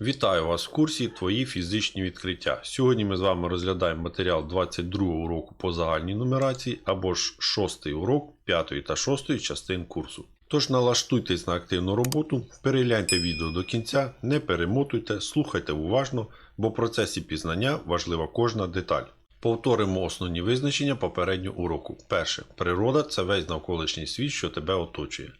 Вітаю вас в курсі Твої фізичні відкриття. Сьогодні ми з вами розглядаємо матеріал 22 уроку по загальній нумерації або ж 6 урок 5 та 6 частин курсу. Тож налаштуйтесь на активну роботу, перегляньте відео до кінця, не перемотуйте, слухайте уважно, бо в процесі пізнання важлива кожна деталь. Повторимо основні визначення попереднього уроку. Перше. Природа це весь навколишній світ, що тебе оточує.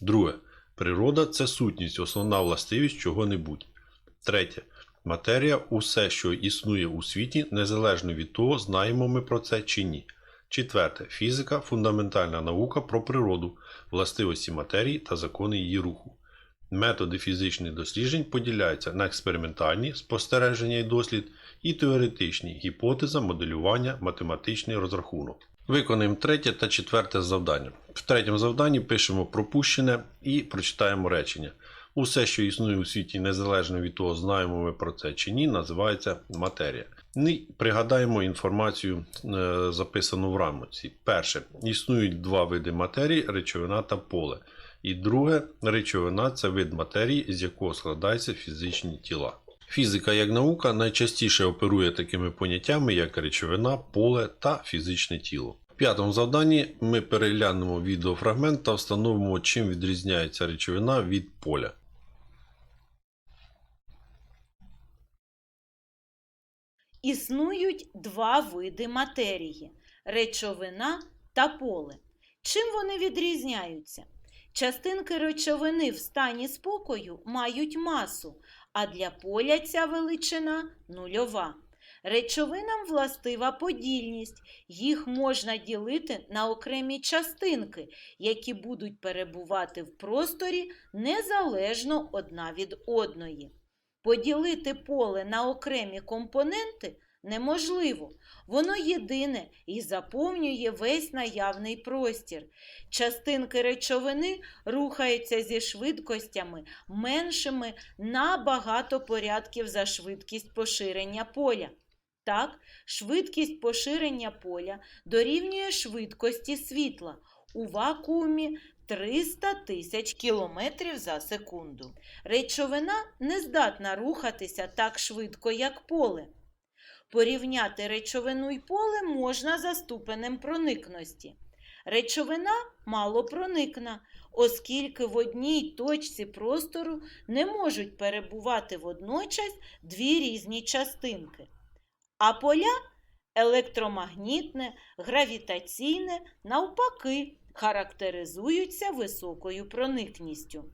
Друге. Природа це сутність, основна властивість чого-небудь. Третє. Матерія усе, що існує у світі, незалежно від того, знаємо ми про це чи ні. Четверте. Фізика фундаментальна наука про природу, властивості матерії та закони її руху. Методи фізичних досліджень поділяються на експериментальні спостереження і дослід, і теоретичні гіпотеза, моделювання, математичний розрахунок. Виконаємо третє та четверте завдання. В третьому завданні пишемо пропущене і прочитаємо речення. Усе, що існує у світі, незалежно від того, знаємо ми про це чи ні, називається матерія. Пригадаємо інформацію, е, записану в рамці. Перше, існують два види матерії речовина та поле. І друге, речовина це вид матерії, з якого складаються фізичні тіла. Фізика як наука найчастіше оперує такими поняттями, як речовина, поле та фізичне тіло. В п'ятому завданні ми переглянемо відеофрагмент та встановимо, чим відрізняється речовина від поля. Існують два види матерії речовина та поле. Чим вони відрізняються? Частинки речовини в стані спокою мають масу, а для поля ця величина нульова. Речовинам властива подільність, їх можна ділити на окремі частинки, які будуть перебувати в просторі незалежно одна від одної. Поділити поле на окремі компоненти неможливо. Воно єдине і заповнює весь наявний простір. Частинки речовини рухаються зі швидкостями меншими на багато порядків за швидкість поширення поля. Так, швидкість поширення поля дорівнює швидкості світла у вакуумі 300 тисяч кілометрів за секунду. Речовина не здатна рухатися так швидко, як поле. Порівняти речовину й поле можна за ступенем проникності. Речовина малопроникна, оскільки в одній точці простору не можуть перебувати водночас дві різні частинки. А поля електромагнітне, гравітаційне, навпаки, характеризуються високою проникністю.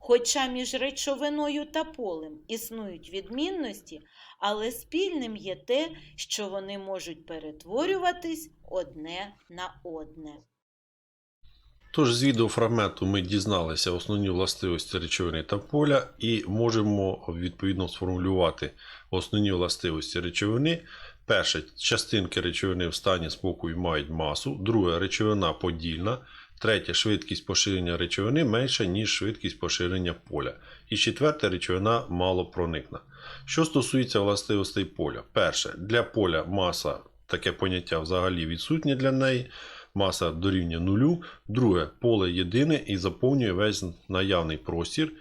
Хоча між речовиною та полем існують відмінності, але спільним є те, що вони можуть перетворюватись одне на одне. Тож з відеофрагменту ми дізналися основні властивості речовини та поля і можемо відповідно сформулювати основні властивості речовини. Перше, частинки речовини в стані спокою мають масу. Друге, речовина подільна. Третє, швидкість поширення речовини менша, ніж швидкість поширення поля. І четверте, речовина малопроникна. Що стосується властивостей поля. Перше, для поля маса, таке поняття взагалі відсутнє для неї. Маса дорівнює нулю. Друге, поле єдине і заповнює весь наявний простір.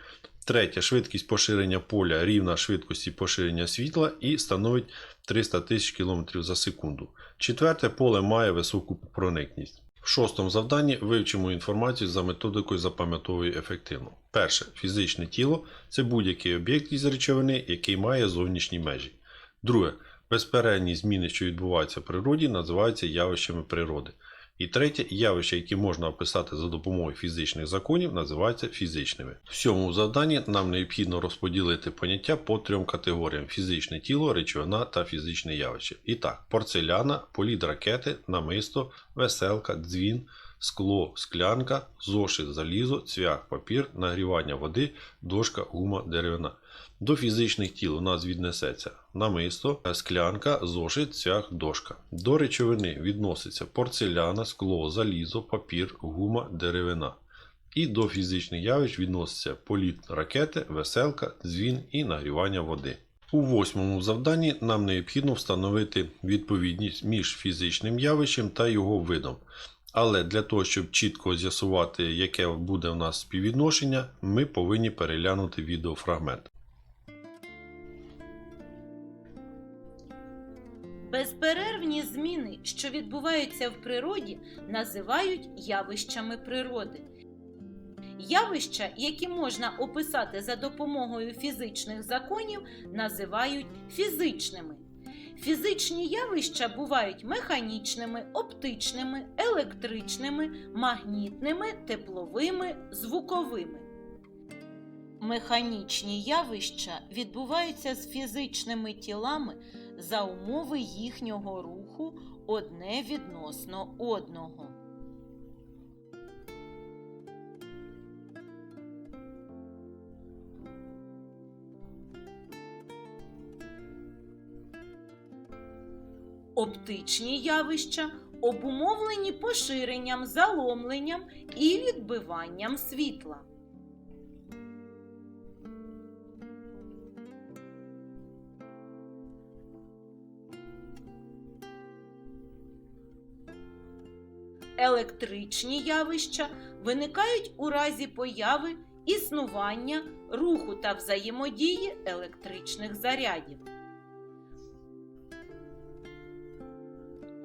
Третє, швидкість поширення поля рівна швидкості поширення світла і становить 300 тисяч км за секунду. Четверте, поле має високу проникність. В шостому завданні вивчимо інформацію за методикою запам'ятовує ефективно. Перше, фізичне тіло це будь-який об'єкт із речовини, який має зовнішні межі. Друге, безперервні зміни, що відбуваються в природі, називаються явищами природи. І третє, явища, які можна описати за допомогою фізичних законів, називаються фізичними. В сьомому завданні нам необхідно розподілити поняття по трьом категоріям: фізичне тіло, речовина та фізичне явище. І так, порцеляна, політ ракети, намисто, веселка, дзвін, скло, склянка, зошит, залізо, цвях, папір, нагрівання води, дошка, гума, деревина. До фізичних тіл у нас віднесеться намисто, склянка, зошит, цвях, дошка. До речовини відноситься порцеляна, скло, залізо, папір, гума, деревина. І до фізичних явищ відноситься політ ракети, веселка, дзвін і нагрівання води. У восьмому завданні нам необхідно встановити відповідність між фізичним явищем та його видом. Але для того, щоб чітко з'ясувати, яке буде у нас співвідношення, ми повинні переглянути відеофрагмент. Що відбуваються в природі, називають явищами природи. Явища, які можна описати за допомогою фізичних законів, називають фізичними. Фізичні явища бувають механічними, оптичними, електричними, магнітними, тепловими, звуковими. Механічні явища відбуваються з фізичними тілами за умови їхнього руху одне відносно одного. Оптичні явища обумовлені поширенням, заломленням і відбиванням світла. Електричні явища виникають у разі появи існування, руху та взаємодії електричних зарядів.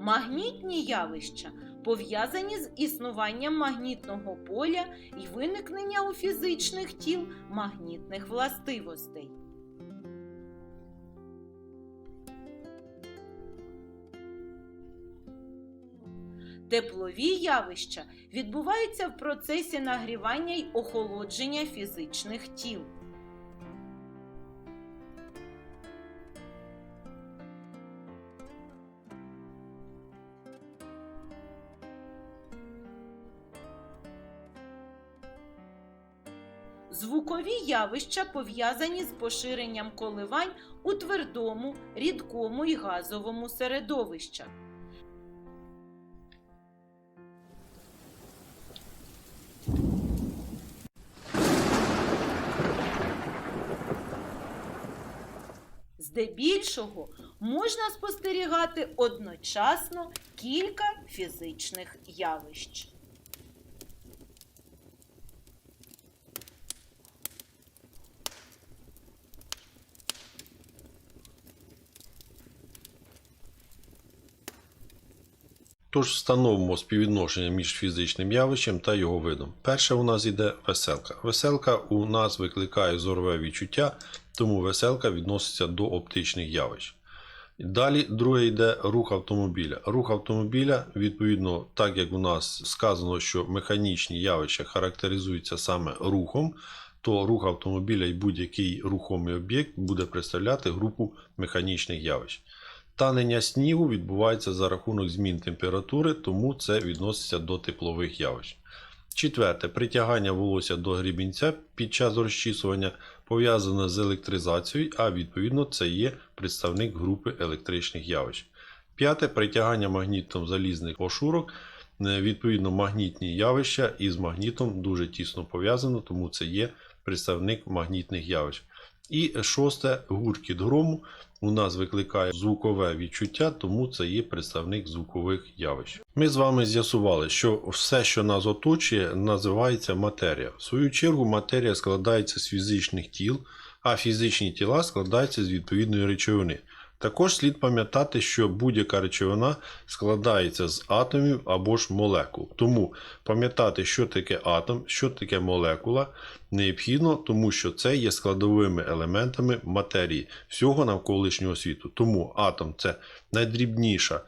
Магнітні явища пов'язані з існуванням магнітного поля і виникнення у фізичних тіл магнітних властивостей. Теплові явища відбуваються в процесі нагрівання й охолодження фізичних тіл. Звукові явища пов'язані з поширенням коливань у твердому, рідкому і газовому середовищах. Здебільшого можна спостерігати одночасно кілька фізичних явищ. Тож встановимо співвідношення між фізичним явищем та його видом. Перше у нас йде веселка. Веселка у нас викликає зорове відчуття, тому веселка відноситься до оптичних явищ. Далі друге йде рух автомобіля. Рух автомобіля, відповідно, так як у нас сказано, що механічні явища характеризуються саме рухом, то рух автомобіля і будь-який рухомий об'єкт буде представляти групу механічних явищ. Танення снігу відбувається за рахунок змін температури, тому це відноситься до теплових явищ. Четверте, притягання волосся до грібінця під час розчісування пов'язане з електризацією, а відповідно це є представник групи електричних явищ. П'яте, притягання магнітом залізних ошурок. Е, Відповідно, магнітні явища із магнітом дуже тісно пов'язано, тому це є представник магнітних явищ. І шосте, гуркіт грому у нас викликає звукове відчуття, тому це є представник звукових явищ. Ми з вами з'ясували, що все, що нас оточує, називається матерія. В свою чергу, матерія складається з фізичних тіл, а фізичні тіла складаються з відповідної речовини. Також слід пам'ятати, що будь-яка речовина складається з атомів або ж молекул. Тому пам'ятати, що таке атом, що таке молекула, необхідно, тому що це є складовими елементами матерії всього навколишнього світу. Тому атом це найдрібніша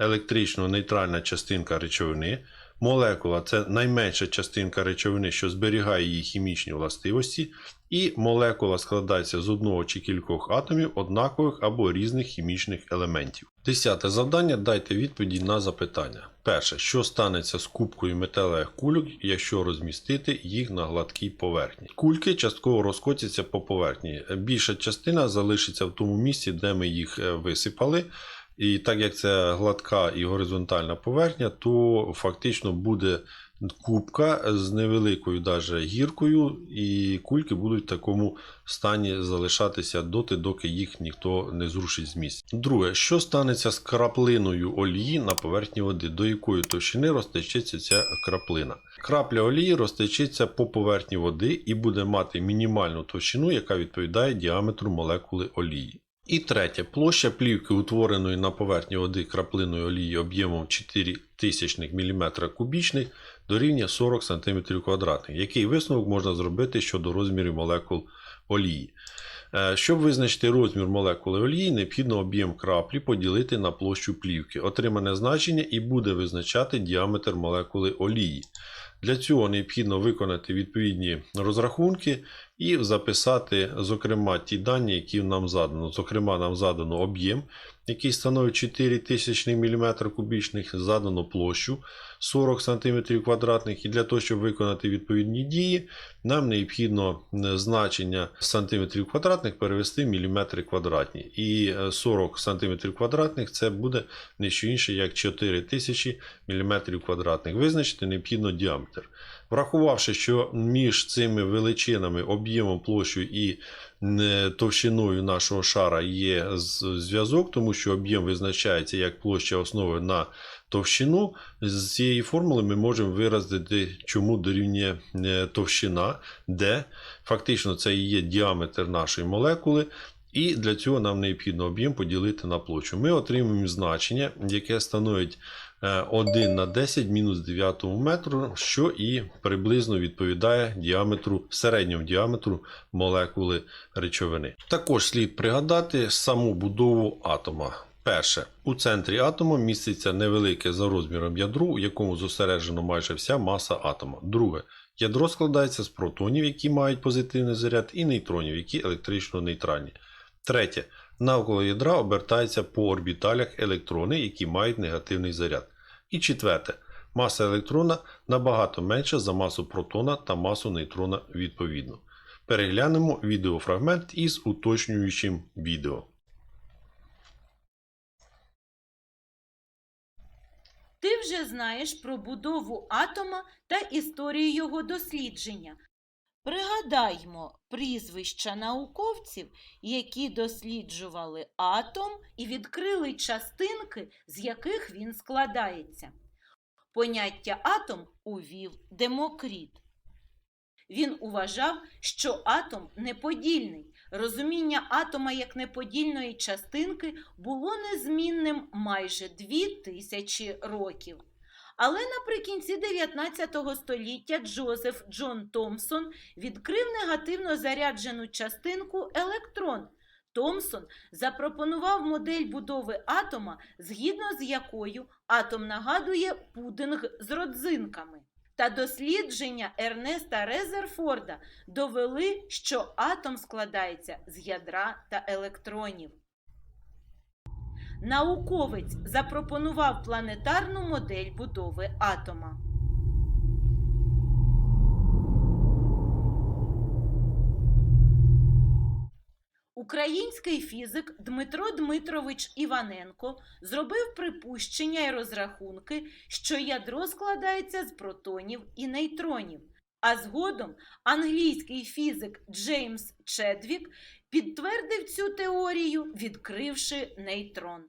електрично-нейтральна частинка речовини. Молекула це найменша частинка речовини, що зберігає її хімічні властивості, і молекула складається з одного чи кількох атомів однакових або різних хімічних елементів. Десяте завдання дайте відповіді на запитання. Перше, що станеться з кубкою металевих кульок, якщо розмістити їх на гладкій поверхні. Кульки частково розкотяться по поверхні. Більша частина залишиться в тому місці, де ми їх е, висипали. І так як це гладка і горизонтальна поверхня, то фактично буде кубка з невеликою даже гіркою, і кульки будуть в такому стані залишатися доти, доки їх ніхто не зрушить з місця. Друге, що станеться з краплиною олії на поверхні води, до якої товщини розтечеться ця краплина? Крапля олії розтечеться по поверхні води і буде мати мінімальну товщину, яка відповідає діаметру молекули олії. І третє. Площа плівки, утвореної на поверхні води краплиною олії об'ємом 4 тисячних мм кубічних, дорівнює 40 см квадратних. Який висновок можна зробити щодо розмірів молекул олії? Е, Щоб визначити розмір молекули олії, необхідно об'єм краплі поділити на площу плівки. Отримане значення і буде визначати діаметр молекули олії. Для цього необхідно виконати відповідні розрахунки і записати, зокрема, ті дані, які нам задано. Зокрема, нам задано об'єм, який становить 4000 мм кубічних, задано площу 40 см квадратних. І для того, щоб виконати відповідні дії, нам необхідно е, значення сантиметрів квадратних перевести в міліметри квадратні. І е, 40 см квадратних це буде не що інше, як 4000 мм квадратних. Визначити необхідно діаметр. Врахувавши, що між цими величинами, об'ємом площею і е, товщиною нашого шара є зв'язок, тому що об'єм визначається як площа основи на товщину, з цієї формули ми можемо виразити, чому дорівнює е, товщина, де фактично це і є діаметр нашої молекули. І для цього нам необхідно об'єм поділити на площу. Ми отримуємо значення, яке становить 1 на 10 мінус 9 метру, що і приблизно відповідає діаметру, середньому діаметру молекули речовини. Також слід пригадати саму будову атома. Перше, у центрі атома міститься невелике за розміром ядро, у якому зосереджено майже вся маса атома. Друге, ядро складається з протонів, які мають позитивний заряд, і нейтронів, які електрично нейтральні. Третє, навколо ядра обертаються по орбіталях електрони, які мають негативний заряд. І четверте, маса електрона набагато менша за масу протона та масу нейтрона відповідно. Переглянемо відеофрагмент із уточнюючим відео. Ти вже знаєш про будову атома та історію його дослідження. Пригадаймо прізвища науковців, які досліджували атом і відкрили частинки, з яких він складається. Поняття атом увів Демокріт. Він уважав, що атом неподільний. Розуміння атома як неподільної частинки було незмінним майже дві тисячі років. Але наприкінці 19 століття Джозеф Джон Томпсон відкрив негативно заряджену частинку електрон. Томпсон запропонував модель будови атома, згідно з якою атом нагадує пудинг з родзинками. Та дослідження Ернеста Резерфорда довели, що атом складається з ядра та електронів. Науковець запропонував планетарну модель будови атома. Український фізик Дмитро Дмитрович Іваненко зробив припущення і розрахунки, що ядро складається з протонів і нейтронів. А згодом англійський фізик Джеймс Чедвік підтвердив цю теорію, відкривши нейтрон.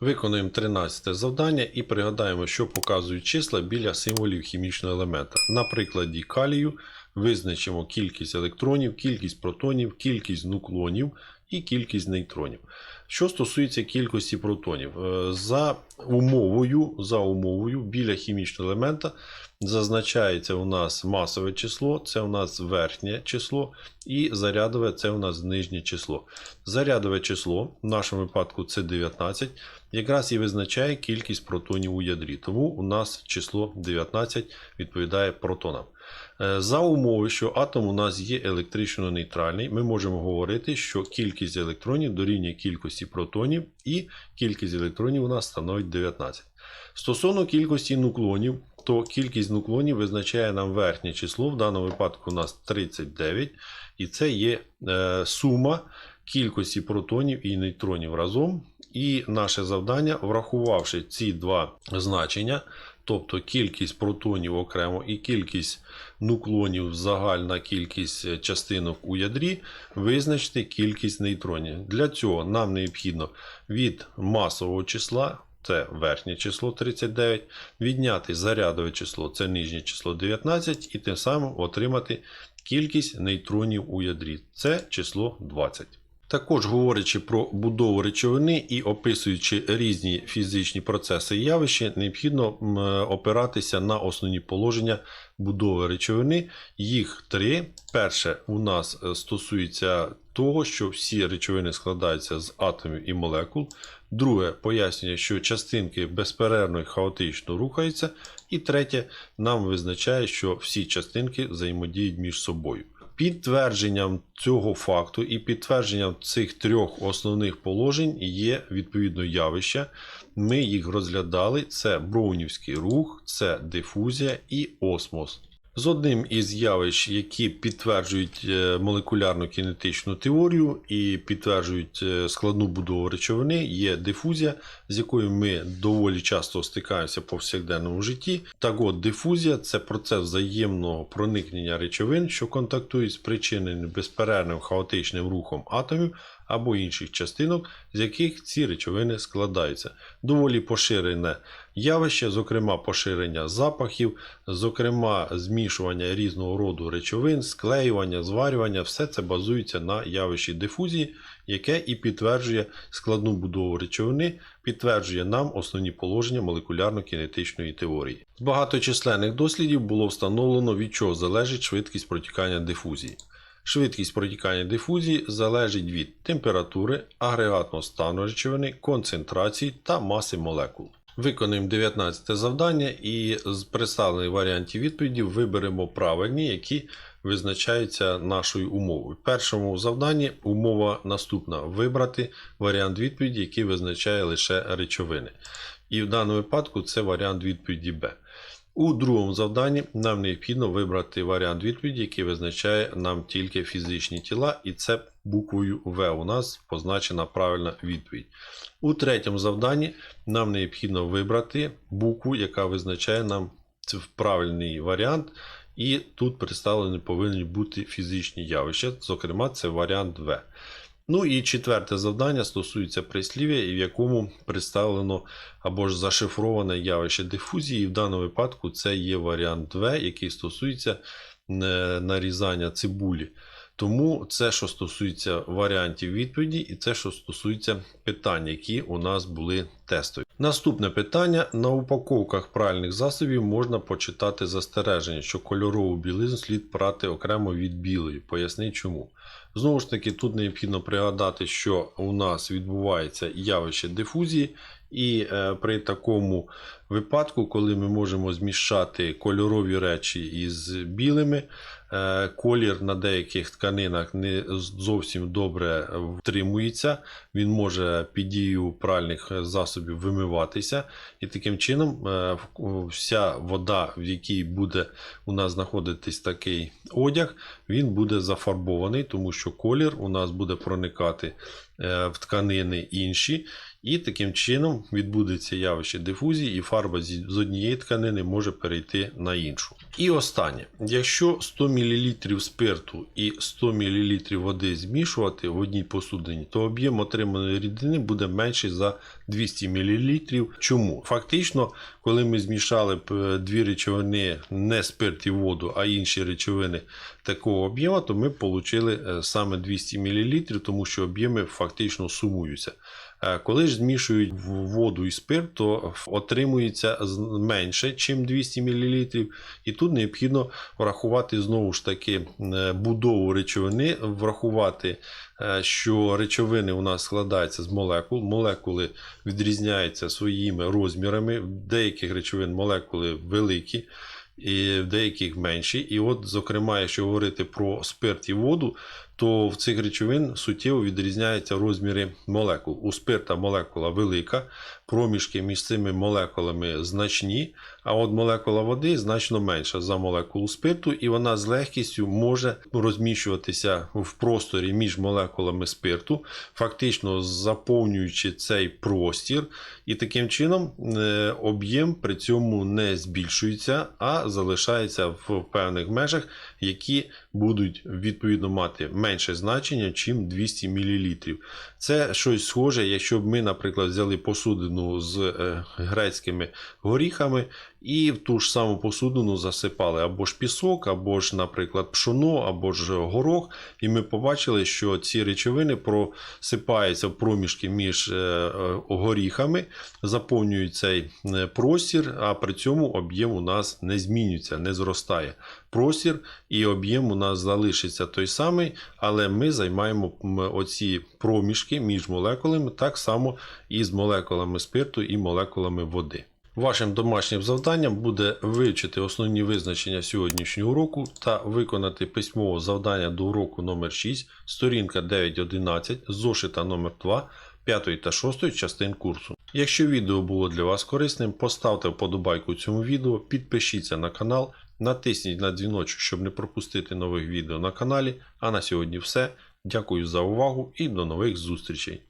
Виконуємо 13 завдання і пригадаємо, що показують числа біля символів хімічного елемента. На прикладі калію визначимо кількість електронів, кількість протонів, кількість нуклонів і кількість нейтронів. Що стосується кількості протонів, е, за умовою, за умовою біля хімічного елемента зазначається у нас масове число, це у нас верхнє число, і зарядове це у нас нижнє число. Зарядове число, в нашому випадку це 19, якраз і визначає кількість протонів у ядрі. Тому у нас число 19 відповідає протонам. Е, За умови, що атом у нас є електрично нейтральний, ми можемо говорити, що кількість електронів дорівнює кількості протонів, і кількість електронів у нас становить 19. Стосовно кількості нуклонів, то кількість нуклонів визначає нам верхнє число, в даному випадку у нас 39, і це є е, сума кількості протонів і нейтронів разом. І наше завдання, врахувавши ці два значення, тобто кількість протонів окремо і кількість нуклонів, загальна кількість е, частинок у ядрі, визначити кількість нейтронів. Для цього нам необхідно від масового числа. Це верхнє число 39, відняти зарядове число, це нижнє число 19, і тим самим отримати кількість нейтронів у ядрі. Це число 20. Також говорячи про будову речовини і описуючи різні фізичні процеси і явища, необхідно опиратися на основні положення будови речовини. Їх три. Перше у нас е, стосується того, що всі речовини складаються з атомів і молекул. Друге пояснює, що частинки безперервно і хаотично рухаються. І третє нам визначає, що всі частинки взаємодіють між собою. Підтвердженням цього факту і підтвердженням цих трьох основних положень є відповідно явища. Ми їх розглядали: це броунівський рух, це дифузія і осмос. З одним із явищ, які підтверджують е, молекулярну кінетичну теорію і підтверджують е, складну будову речовини, є дифузія, з якою ми доволі часто стикаємося в повсякденному житті. Так от, дифузія це процес взаємного проникнення речовин, що контактують з причиненим безперервним хаотичним рухом атомів або інших частинок, з яких ці речовини складаються. Доволі поширене явище, зокрема поширення запахів, зокрема змішування різного роду речовин, склеювання, зварювання, все це базується на явищі дифузії, яке і підтверджує складну будову речовини, підтверджує нам основні положення молекулярно-кінетичної теорії. З багаточисленних дослідів було встановлено, від чого залежить швидкість протікання дифузії. Швидкість протікання дифузії залежить від температури, агрегатного стану речовини, концентрації та маси молекул. Виконуємо 19 завдання і з представлених варіантів відповіді виберемо правильні, які визначаються нашою умовою. В першому завданні умова наступна: вибрати варіант відповіді, який визначає лише речовини. І в даному випадку це варіант відповіді Б. У другому завданні нам необхідно вибрати варіант відповіді, який визначає нам тільки фізичні тіла, і це буквою В у нас позначена правильна відповідь. У третьому завданні нам необхідно вибрати букву, яка визначає нам правильний варіант, і тут представлені повинні бути фізичні явища, зокрема, це варіант В. Ну і четверте завдання стосується прислів'я, в якому представлено або ж зашифроване явище дифузії. І в даному випадку це є варіант В, який стосується е, нарізання цибулі. Тому це, що стосується варіантів відповіді, і це, що стосується питань, які у нас були тестові. Наступне питання: на упаковках пральних засобів можна почитати застереження, що кольорову білизну слід прати окремо від білої. Поясни чому. Знову ж таки, тут необхідно пригадати, що у нас відбувається явище дифузії, і е, при такому випадку, коли ми можемо змішати кольорові речі із білими, колір на деяких тканинах не зовсім добре втримується, він може під дією пральних засобів вимиватися, і таким чином е, вся вода, в якій буде у нас знаходитись такий одяг, він буде зафарбований, тому що колір у нас буде проникати е, в тканини інші. І таким чином відбудеться явище дифузії, і фарба з однієї тканини може перейти на іншу. І останнє: якщо 100 мл спирту і 100 мл води змішувати в одній посудині, то об'єм отриманої рідини буде менший за 200 мл. Чому? Фактично, коли ми змішали е, дві речовини, не спирт і воду, а інші речовини такого об'єму, то ми отримали саме 200 мл, тому що об'єми фактично сумуються. Е, Коли ж змішують воду і спирт, то отримується менше, ніж 200 мл. І тут необхідно врахувати знову ж таки е, будову речовини, врахувати, е, що речовини у нас складаються з молекул. Молекули відрізняються своїми розмірами. В деяких речовин молекули великі. І в деяких менші. І от, зокрема, якщо говорити про спирт і воду, то в цих речовин суттєво відрізняються розміри молекул. У спирта молекула велика, проміжки між цими молекулами значні, а от молекула води значно менша за молекулу спирту, і вона з легкістю може розміщуватися в просторі між молекулами спирту, фактично заповнюючи цей простір, і таким чином е, об'єм при цьому не збільшується, а залишається в певних межах, які будуть відповідно мати менше значення, чим 200 мл. Це щось схоже, якщо б ми, наприклад, взяли посудину з е, грецькими горіхами і в ту ж саму посудину засипали або ж пісок, або ж, наприклад, пшоно, або ж горох. І ми побачили, що ці речовини просипаються в проміжки між е, е, горіхами, заповнюють цей е, простір, а при цьому об'єм у нас не змінюється, не зростає. Простір і об'єм у нас залишиться той самий, але ми займаємо оці проміжки між молекулами так само і з молекулами спирту і молекулами води. Вашим домашнім завданням буде вивчити основні визначення сьогоднішнього уроку та виконати письмове завдання до уроку номер 6, сторінка 9.11, зошита номер 2, 5 та 6 частин курсу. Якщо відео було для вас корисним, поставте вподобайку цьому відео, підпишіться на канал, натисніть на дзвіночок, щоб не пропустити нових відео на каналі. А на сьогодні все. Дякую за увагу і до нових зустрічей!